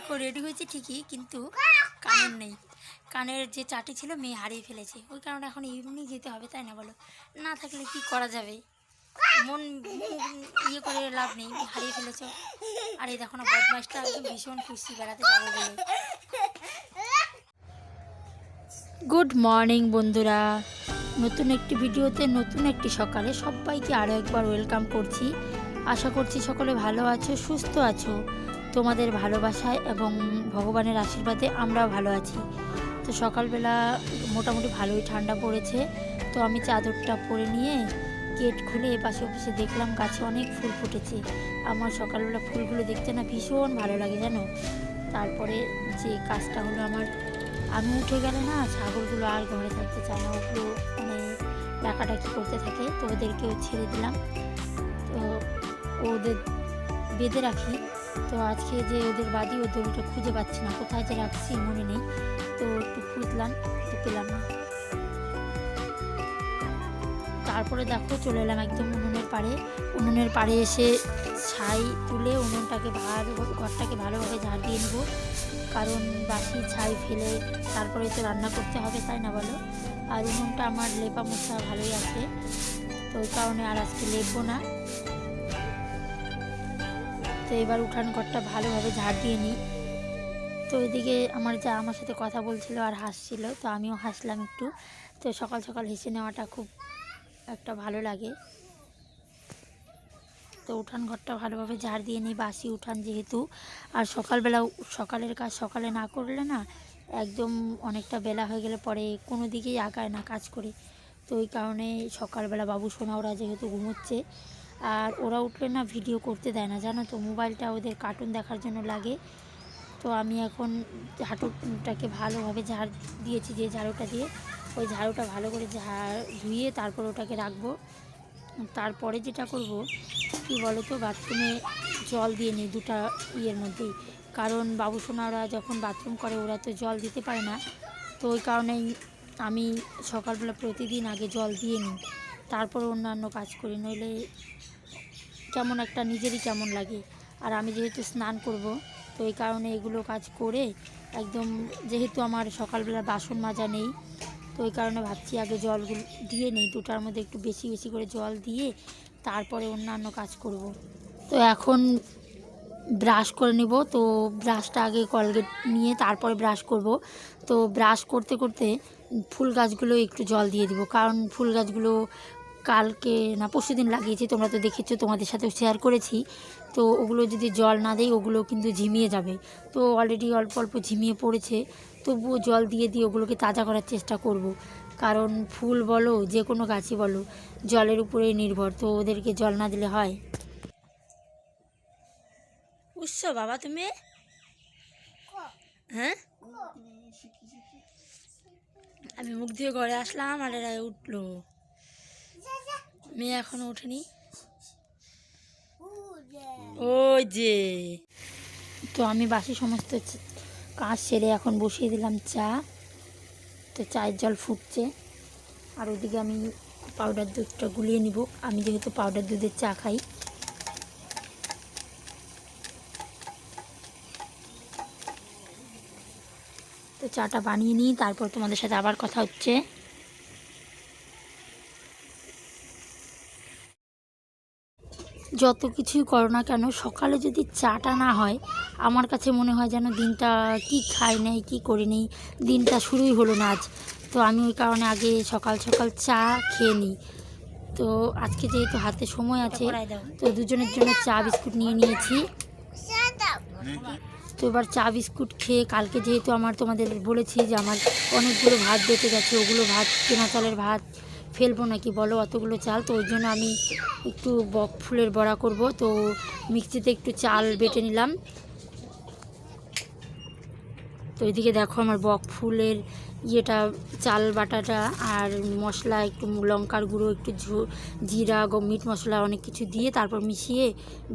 দেখো রেডি হয়েছে ঠিকই, কিন্তু কানের নেই। কানের যে চাটি ছিল, মেয়ে হারিয়ে ফেলেছে। ওই কারণে এখন এমনি যেতে হবে, তাই না বলো? না থাকলে কি করা যাবে? মন ইয়ে করে লাভ নেই, হারিয়ে ফেলেছো। আর এই দেখো না, বদমাইশটা একদম ভীষণ খুশি, বেড়াতে যাব বলে। গুড মর্নিং বন্ধুরা। নতুন একটি ভিডিওতে, নতুন একটি সকালে সবাইকে আরও একবার ওয়েলকাম করছি। আশা করছি সকলে ভালো আছো, সুস্থ আছো। তোমাদের ভালোবাসায় এবং ভগবানের আশীর্বাদে আমরাও ভালো আছি। তো সকালবেলা মোটামুটি ভালোই ঠান্ডা পড়েছে। তো আমি চাদরটা পরে নিয়ে গেট খুলে এপাশে অফিসে দেখলাম গাছে অনেক ফুল ফুটেছে। আমার সকালবেলা ফুলগুলো দেখতে না ভীষণ ভালো লাগে জানো? তারপরে যে কাজটা হলো আমার, আমি উঠে গেলে না ছাগলগুলো আর ঘরে থাকতে চায় না। ওগুলো মানে ডাকাডাকি করতে থাকে, তো ওদেরকেও ছেড়ে দিলাম। তো ওদের বেঁধে রাখি। তো আজকে যে ওদের বাদি ও দড়িটা খুঁজে পাচ্ছি না। কোথায় যে রাখছি মনে নেই। তো একটু খুঁজলাম, তো পেলাম না। তারপরে দেখো, চলে এলাম একদম উনুনের পাড়ে। উনুনের পাড়ে এসে ছাই তুলে উনুনটাকে ভালো ঘরটাকে ভালোভাবে ঝাড় দিয়ে নেব। কারণ বাসি ছাই ফেলে তারপরে তো রান্না করতে হবে, তাই না বলো? আর উনুনটা আমার লেপা মশা ভালোই আছে। তো ওই কারণে আর আজকে লেপবো না। তো এবার উঠান ঘরটা ভালোভাবে ঝাড় দিয়ে নিই। তো ওইদিকে আমার যা আমার সাথে কথা বলছিল আর হাসছিল, তো আমিও হাসলাম একটু। তো সকাল সকাল হেসে নেওয়াটা খুব একটা ভালো লাগে। তো উঠান ঘরটা ভালোভাবে ঝাড় দিয়ে নিই, বাসি উঠান যেহেতু। আর সকালবেলা সকালের কাজ সকালে না করলে না একদম অনেকটা বেলা হয়ে গেলে পরে কোনো দিকেই আগায় না কাজ করে। তো ওই কারণে সকালবেলা বাবু সোনা ওরা যেহেতু ঘুমোচ্ছে আর ওরা উঠলে না ভিডিও করতে দেয় না, জানো তো? মোবাইলটা ওদের কার্টুন দেখার জন্য লাগে। তো আমি এখন হাঁটুটাকে ভালোভাবে ঝাড় দিয়েছি যে ঝাড়ুটা দিয়ে। ওই ঝাড়ুটা ভালো করে ঝাড় ধুয়ে তারপর ওটাকে রাখব। তারপরে যেটা করব, কি বলো তো বাথরুমে জল দিয়ে নিই দুটা ইয়ের মধ্যেই। কারণ বাবু সোনারা যখন বাথরুম করে, ওরা তো জল দিতে পারে না। তো ওই কারণেই আমি সকালবেলা প্রতিদিন আগে জল দিয়ে নিই। তারপর অন্যান্য কাজ করি, নইলে কেমন একটা নিজেরই কেমন লাগে। আর আমি যেহেতু স্নান করব, তো এই কারণে এগুলো কাজ করে একদম যেহেতু আমার সকালবেলা বাসন মাজা নেই, তো ওই কারণে ভাবছি আগে জলগুলো দিয়ে নেই, দুটার মধ্যে একটু বেশি বেশি করে জল দিয়ে তারপরে অন্যান্য কাজ করব। তো এখন ব্রাশ করে নিব, তো ব্রাশটা আগে কলগেট নিয়ে তারপরে ব্রাশ করব। তো ব্রাশ করতে করতে ফুল গাছগুলো একটু জল দিয়ে দিব, কারণ ফুল গাছগুলো কালকে না পরশু দিন লাগিয়েছি, তোমরা তো দেখেছ, তোমাদের সাথে শেয়ার করেছি। তো ওগুলো যদি জল না দেয় ওগুলো কিন্তু ঝিমিয়ে যাবে। তো অলরেডি অল্প অল্প ঝিমিয়ে পড়েছে, তবুও জল দিয়ে দিয়ে ওগুলোকে তাজা করার চেষ্টা করব। কারণ ফুল বলো, যে কোনো গাছই বলো, জলের উপরেই নির্ভর, তো ওদেরকে জল না দিলে হয়। উৎস বাবা, তুমি? হ্যাঁ? আমি মুখ দিয়ে ঘরে আসলাম, আর এরা উঠল। মেয়ে এখনও ওঠেনি? ওই যে তো আমি বাসি সমস্ত কাজ সেরে এখন বসিয়ে দিলাম চা। তো চায়ের জল ফুটছে। আর ওদিকে আমি পাউডার দুধটা গুলিয়ে নিব। আমি যেহেতু পাউডার দুধের চা খাই। তো চাটা বানিয়ে নিই তারপর তোমাদের সাথে আবার কথা হচ্ছে। যত কিছুই করো না কেন সকালে যদি চাটা না হয় আমার কাছে মনে হয় যেন দিনটা কি খাই নেই কি করি নেই দিনটা শুরুই হলো না আজ। তো আমি ওই কারণে আগে সকাল সকাল চা খেয়ে নিই। তো আজকে যেহেতু হাতে সময় আছে তো দুজনের জন্য চা বিস্কুট নিয়ে নিয়েছি। তো এবার চা বিস্কুট খেয়ে কালকে যেহেতু আমার তোমাদের বলেছি যে আমার অনেকগুলো ভাত বেঁচে গেছে ওগুলো ভাত কেনা চালের ভাত ফেলব নাকি বলো? অতগুলো চাল, তো ওই জন্য আমি একটু বক ফুলের বড়া করব। তো মিক্সিতে একটু চাল বেটে নিলাম। তো এদিকে দেখো আমার বক ফুলের ইয়েটা, চাল বাটাটা আর মশলা, একটু লঙ্কার গুঁড়ো, একটু জিরা মিট মশলা অনেক কিছু দিয়ে তারপর মিশিয়ে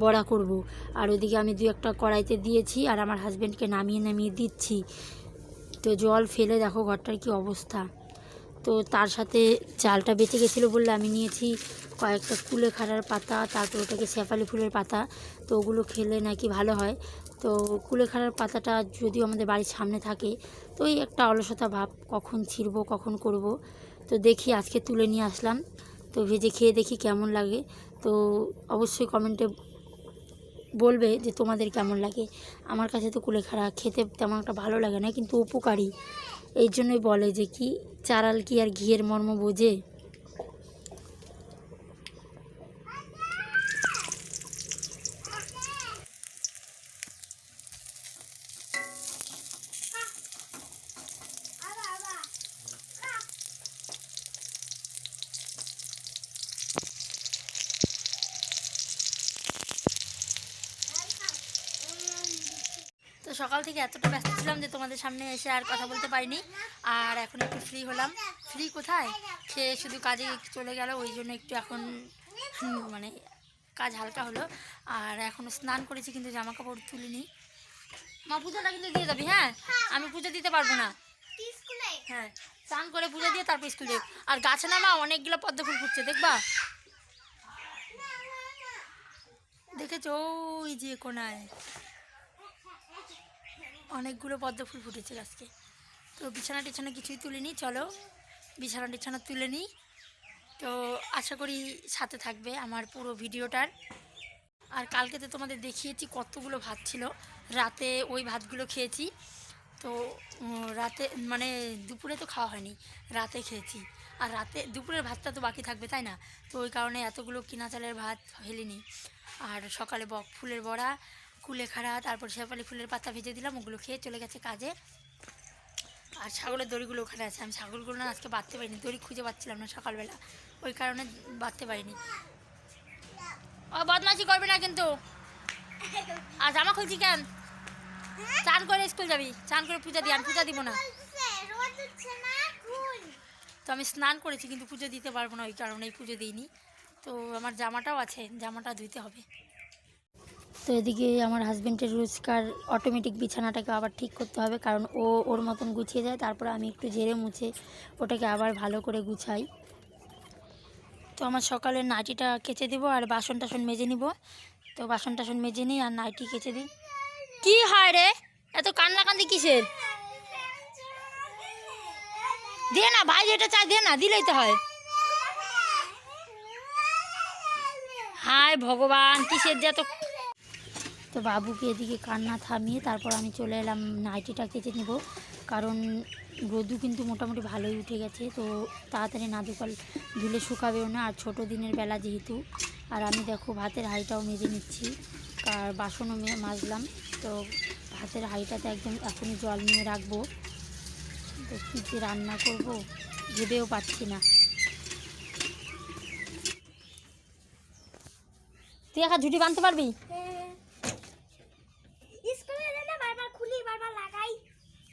বড়া করব। আর ওদিকে আমি দু একটা কড়াইতে দিয়েছি আর আমার হাজব্যান্ডকে নামিয়ে নামিয়ে দিচ্ছি। তো জল ফেলে দেখো ঘরটার কি অবস্থা। তো তার সাথে চালটা বেঁচে গেছিল বললে আমি নিয়েছি কয়েকটা কুলে খাড়ার পাতা, তারপর ওটাকে শেফালি ফুলের পাতা। তো ওগুলো খেলে নাকি ভালো হয়। তো কুলেখাড়ার পাতাটা যদিও আমাদের বাড়ির সামনে থাকে, তো এই একটা অলসতা ভাব, কখন ছিঁড়বো, কখন করব। তো দেখি, আজকে তুলে নিয়ে আসলাম। তো ভেজে খেয়ে দেখি কেমন লাগে। তো অবশ্যই কমেন্টে বলবে যে তোমাদের কেমন লাগে। আমার কাছে তো কুলেখাড়া খেতে তেমন একটা ভালো লাগে না, কিন্তু উপকারী। এই জন্যই বলে যে কি চারাল কি আর ঘিয়ের মর্ম বোঝে? সকাল থেকে এতটা ব্যস্ত ছিলাম যে তোমাদের সামনে এসে আর কথা বলতে পারিনি। আর এখন একটু ফ্রি হলাম। ফ্রি কোথায়? খেয়ে শুধু কাজে চলে গেল, ওই জন্য একটু এখন মানে কাজ হালকা হলো। আর এখনও স্নান করেছি, কিন্তু জামা কাপড় তুলিনি। মা, পুজোটা কিন্তু দিয়ে যাবি হ্যাঁ? আমি পুজো দিতে পারব না। হ্যাঁ স্নান করে পুজো দিয়ে তারপর স্কুল যাই আর গাছে না মা অনেকগুলো পদ্ম ফুল ফুটছে, দেখবা? দেখেছ? ওই যে কোনায়। অনেকগুলো পদ্ম ফুল ফুটেছে গাছকে তো বিছানা টিছানা কিছুই তুলিনি, চলো। বিছানা টিছানা তুলে নিই। তো আশা করি সাথে থাকবে আমার পুরো ভিডিওটার। আর কালকে তো তোমাদের দেখিয়েছি কতগুলো ভাত ছিল। রাতে ওই ভাতগুলো খেয়েছি। তো রাতে মানে দুপুরে তো খাওয়া হয়নি, রাতে খেয়েছি। আর রাতে, দুপুরের ভাতটা তো বাকি থাকবে, তাই না? তো ওই কারণে এতগুলো কিনা চালের ভাত হেলিনি আর সকালে বক ফুলের বড়া কুলেখাড়া তারপর শেফালি ফুলের পাতা ভেজে দিলাম, ওগুলো খেয়ে চলে গেছে কাজে। আর ছাগলের দড়িগুলো ওখানে আছে। আমি ছাগলগুলো না আজকে বাঁধতে পারিনি, দড়ি খুঁজে পাচ্ছিলাম না সকালবেলা। ওই কারণে বাঁধতে পারিনি। ও, বদমাশি করবি না কিন্তু। আর জামা খুলছি কেন? চান করে স্কুল যাবি, চান করে পূজা দি, আমি পূজা দিব না। তো আমি স্নান করেছি, কিন্তু পুজো দিতে পারব না, ওই কারণেই পুজো দিইনি। তো আমার জামাটাও আছে, জামাটা ধুইতে হবে। তো এদিকে আমার হাজব্যান্ডের রোজকার অটোমেটিক বিছানাটাকে আবার ঠিক করতে হবে, কারণ ও ওর মতন গুছিয়ে যায় তারপরে আমি একটু ঝেড়ে মুছে ওটাকে আবার ভালো করে গুছাই। তো আমার সকালে নাইটিটা কেচে দিব আর বাসন টাসন মেজে নিব। তো বাসন টাসন মেজে নিই আর নাইটি কেচে দিই। কি হয় রে? এত কান্না কান্দি কিসের? দে না ভাই যেটা চাই দে না, দিলেই তো হয়। হায় ভগবান, কিসের যে এত তো বাবুকে এদিকে কান্না থামিয়ে তারপর আমি চলে এলাম নাইটিটা কেচে নেব। কারণ রোদু কিন্তু মোটামুটি ভালোই উঠে গেছে, তো তাড়াতাড়ি না দুকাল ধুলে শুকাবেও না। আর ছোটো দিনের বেলা যেহেতু, আর আমি দেখো ভাতের হাঁড়িটাও মেজে নিচ্ছি, আর বাসনও মাজলাম। তো ভাতের হাঁড়িটাতে একদম এখনই জল নিয়ে রাখব। তো কী যে রান্না করব ভেবেও পাচ্ছি না। তুই একা ঝুটি বাঁধতে পারবি স্কুলে না বারবার খুলি বারবার লাগাই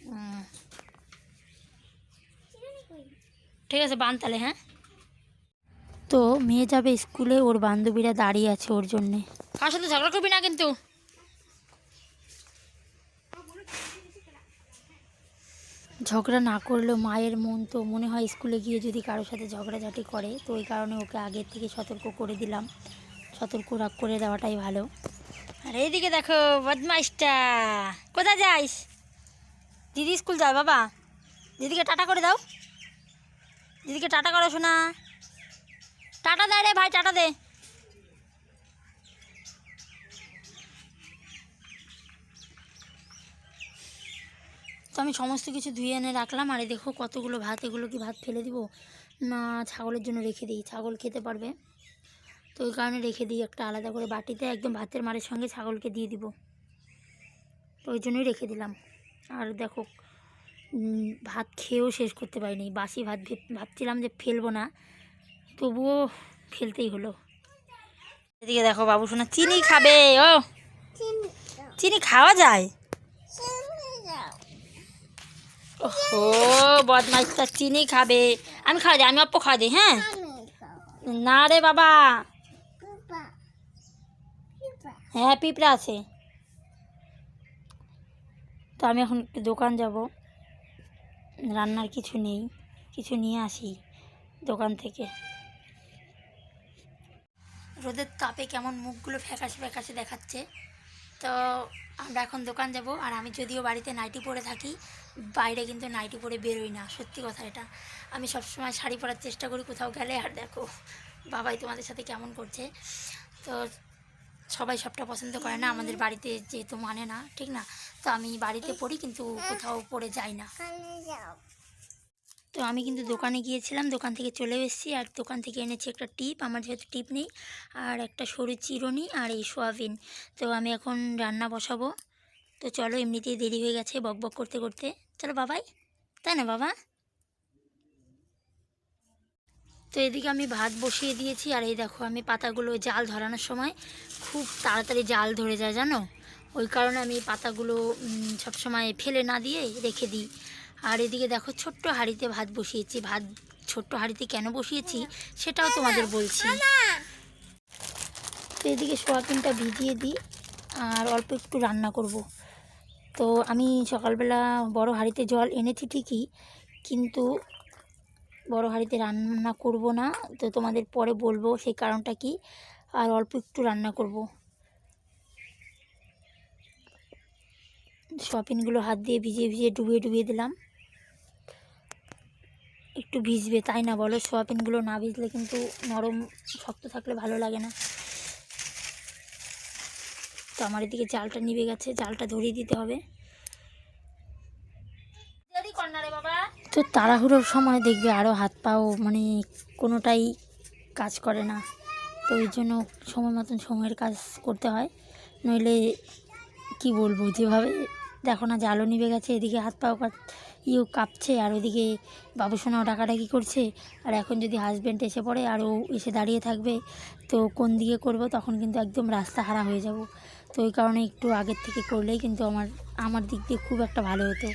হুম, ঠিক আছে, বান তাহলে হ্যাঁ? তো মেয়ে যাবে স্কুলে, ওর বান্ধবীরা দাঁড়িয়ে আছে ওর জন্যে। কার সাথে ঝগড়া করবি না কিন্তু? ঝগড়া না করলেও মায়ের মন তো মনে হয় স্কুলে গিয়ে যদি কারোর সাথে ঝগড়াঝাটি করে, তো ওই কারণে ওকে আগের থেকে সতর্ক করে দিলাম। সতর্ক রাগ করে দেওয়াটাই ভালো। আর এইদিকে দেখো, বদমাইশটা। কোথায় যাইস দিদি স্কুল যায় বাবা। দিদিকে টাটা করে দাও। দিদিকে টাটা করো শোনা টাটা দে রে ভাই, টাটা দে। তো আমি সমস্ত কিছু ধুয়ে এনে রাখলাম, আর দেখো কতগুলো ভাত, এগুলো কি ভাত ফেলে দিব? না, ছাগলের জন্য রেখে দিই, ছাগল খেতে পারবে। তো ওই কারণে রেখে দিই, একটা আলাদা করে বাটিতে, একদম ভাতের মারের সঙ্গে ছাগলকে দিয়ে দিব। তো ওই জন্যই রেখে দিলাম। আর দেখো ভাত খেয়েও শেষ করতে পারিনি। বাসি ভাত ভেব- ভাবছিলাম যে ফেলব না তবুও ফেলতেই হলো। এদিকে দেখো বাবু শোনা চিনি খাবে ও। চিনি খাওয়া যায়? ও বদমাইশটা চিনি খাবে। আমি খাওয়া যাই আমি অপ্প খাওয়া দিই হ্যাঁ? না রে বাবা। হ্যাঁ পিঁপড়া আছে। তো আমি এখন একটু দোকান যাব। রান্নার কিছু নেই, কিছু নিয়ে আসি দোকান থেকে। রোদের তাপে কেমন মুখগুলো ফ্যাকাশে ফ্যাকাশে দেখাচ্ছে। তো আমরা এখন দোকান যাব, আর আমি যদিও বাড়িতে নাইটি পরে থাকি, বাইরে কিন্তু নাইটি পরে বেরোই না, সত্যি কথা এটা। আমি সবসময় শাড়ি পরার চেষ্টা করি, কোথাও গেলে, আর দেখো, বাবাই তোমাদের সাথে কেমন করছে। তো সবাই সবটা পছন্দ করে না, আমাদের বাড়িতে যেহেতু মানে না, ঠিক না? তো আমি বাড়িতে পড়ি কিন্তু কোথাও পরে যাই না। তো আমি কিন্তু দোকানে গিয়েছিলাম, দোকান থেকে চলে এসেছি আর দোকান থেকে এনেছি একটা টিপ, আমার যেহেতু টিপ নেই, আর একটা সরু চিরনি আর এই সোয়াবিন। তো আমি এখন রান্না বসাবো। তো চলো এমনিতেই দেরি হয়ে গেছে বক বক করতে করতে। চলো বাবাই, তাই না বাবা? তো এদিকে আমি ভাত বসিয়ে দিয়েছি আর এই দেখো আমি পাতাগুলো জাল ধরানোর সময় খুব তাড়াতাড়ি জাল ধরে যায় জানো? ওই কারণে আমি পাতাগুলো সবসময় ফেলে না দিয়ে রেখে দিই। আর এদিকে দেখো ছোট্ট হাঁড়িতে ভাত বসিয়েছি। ভাত ছোট্ট হাঁড়িতে কেন বসিয়েছি সেটাও তোমাদের বলছি। তো এদিকে সোয়াবিনটা ভিজিয়ে দিই আর অল্প একটু রান্না করব। তো আমি সকালবেলা বড় হাঁড়িতে জল এনেছি ঠিকই, কিন্তু বড় হাঁড়িতে রান্না করব না। তো তোমাদের পরে বলব সেই কারণটা কি আর অল্প একটু রান্না করব। সোয়াবিনগুলো হাত দিয়ে ভিজিয়ে ভিজিয়ে ডুবিয়ে ডুবিয়ে দিলাম। একটু ভিজবে তাই না বলো? সোয়াবিনগুলো না ভিজলে কিন্তু নরম শক্ত থাকলে ভালো লাগে না। তো আমার এদিকে জালটা নিভে গেছে জালটা ধরিয়ে দিতে হবে। তো তাড়াহুড়োর সময় দেখবে আরও হাত পাও মানে কোনোটাই কাজ করে না। তো ওই জন্য সময় মতন সময়ের কাজ করতে হয়। নইলে কি বলব, যেভাবে দেখো না জালও নিভে গেছে, এদিকে হাত পাও কাট- ইউ কাঁপছে, আর ওইদিকে বাবুসোনাও ডাকাডাকি করছে, আর এখন যদি হাজব্যান্ড এসে পড়ে, আর ও এসে দাঁড়িয়ে থাকবে, তো কোন দিকে করব, তখন কিন্তু একদম রাস্তা হারা হয়ে যাব। তো ওই কারণে একটু আগের থেকে করলেই কিন্তু আমার আমার দিক দিয়ে খুব একটা ভালো হতো।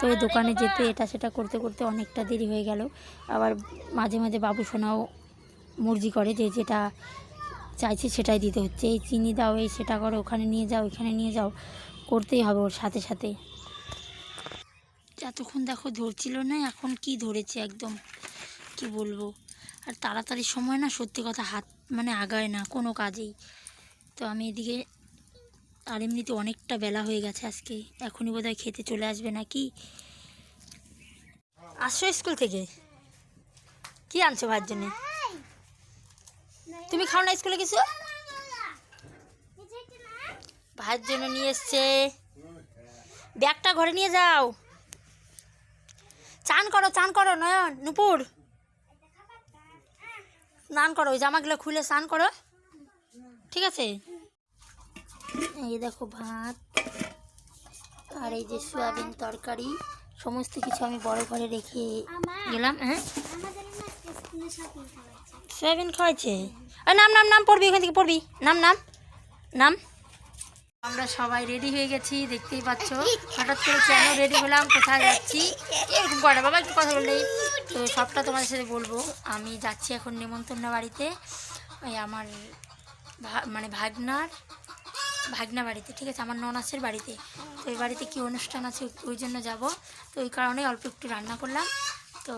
তো দোকানে যেতে, এটা সেটা করতে করতে অনেকটা দেরি হয়ে গেল। আবার মাঝে মাঝে বাবুসোনাও মর্জি করে যে যেটা চাইছে সেটাই দিতে হচ্ছে। এই চিনি দাও, এই সেটা করো, ওখানে নিয়ে যাও, এখানে নিয়ে যাও, করতেই হবে ওর সাথে সাথে। এতক্ষণ দেখো ধরছিল না, এখন কি ধরেছে একদম, কি বলব? আর তাড়াতাড়ি সময় না, সত্যি কথা হাত মানে আগায় না, কোনো কাজেই। তো আমি এদিকে, আর এমনিতে অনেকটা বেলা হয়ে গেছে আজকে, এখনই বোধহয় খেতে চলে আসবে না নাকি? আসছো স্কুল থেকে? কি আনছো ভাইয়ের জন্য? তুমি খাও না স্কুলে কিছু? ভাইয়ের জন্য নিয়ে এসছে। ব্যাগটা ঘরে নিয়ে যাও। চান করো চান করো নয়ন নুপুর। স্নান করো ওই জামাগুলো খুলে স্নান করো। ঠিক আছে? এই দেখো ভাত আর এই যে সয়াবিন তরকারি সমস্ত কিছু আমি বড় ঘরে রেখে গেলাম হ্যাঁ? সয়াবিন খাওয়াইছে? নাম নাম নাম পড়বি, ওখান থেকে পড়বি। নাম নাম নাম। আমরা সবাই রেডি হয়ে গেছি, দেখতেই পাচ্ছ। হঠাৎ করে কেন রেডি হলাম, কোথায় যাচ্ছি? এরকম করে বাবা একটু কথা বললেই। তো সবটা তোমাদের সাথে বলব। আমি যাচ্ছি এখন নেমন্তন্ন বাড়িতে। ওই আমার মানে ভাগনার, ভাগনা বাড়িতে, ঠিক আছে? আমার ননাসের বাড়িতে। তো ওই বাড়িতে কী অনুষ্ঠান আছে, ওই জন্য যাব। তো ওই কারণে অল্প একটু রান্না করলাম। তো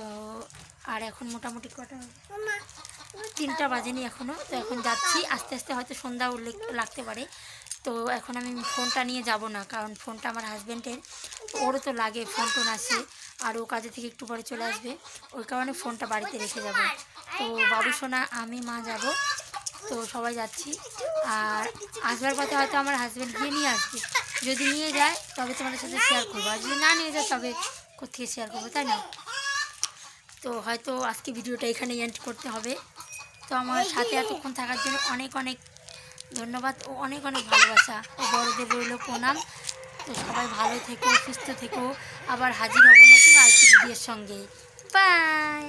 আর এখন মোটামুটি কটা তিনটা বাজেনি এখনও তো এখন যাচ্ছি। আস্তে আস্তে হয়তো সন্ধ্যা উল্লেখ লাগতে পারে। তো এখন আমি ফোনটা নিয়ে যাব না, কারণ ফোনটা আমার হাজব্যান্ডের ওরও তো লাগে, ফোন টোন আসে আর ও কাজে থেকে একটু পরে চলে আসবে। ওই কারণে ফোনটা বাড়িতে রেখে যাব। তো বাবু, সোনা, আমি, মা যাব। তো সবাই যাচ্ছি। আর আসবার পথে হয়তো আমার হাজব্যান্ড গিয়ে নিয়ে আসবে। যদি নিয়ে যায়, তবে তোমাদের সাথে শেয়ার করব। আর যদি না নিয়ে যায়, তবে কোথেকে শেয়ার করব, তাই না? তো হয়তো আজকে ভিডিওটা এখানে এন্ড করতে হবে। তো আমার সাথে এতক্ষণ থাকার জন্য অনেক অনেক ধন্যবাদ ও অনেক অনেক ভালোবাসা। ও বড়দের রইল প্রণাম। তো সবাই ভালো থেকো সুস্থ থেকো। আবার হাজির হব নতুন আরেকটি ভিডিওর সঙ্গে। বাই।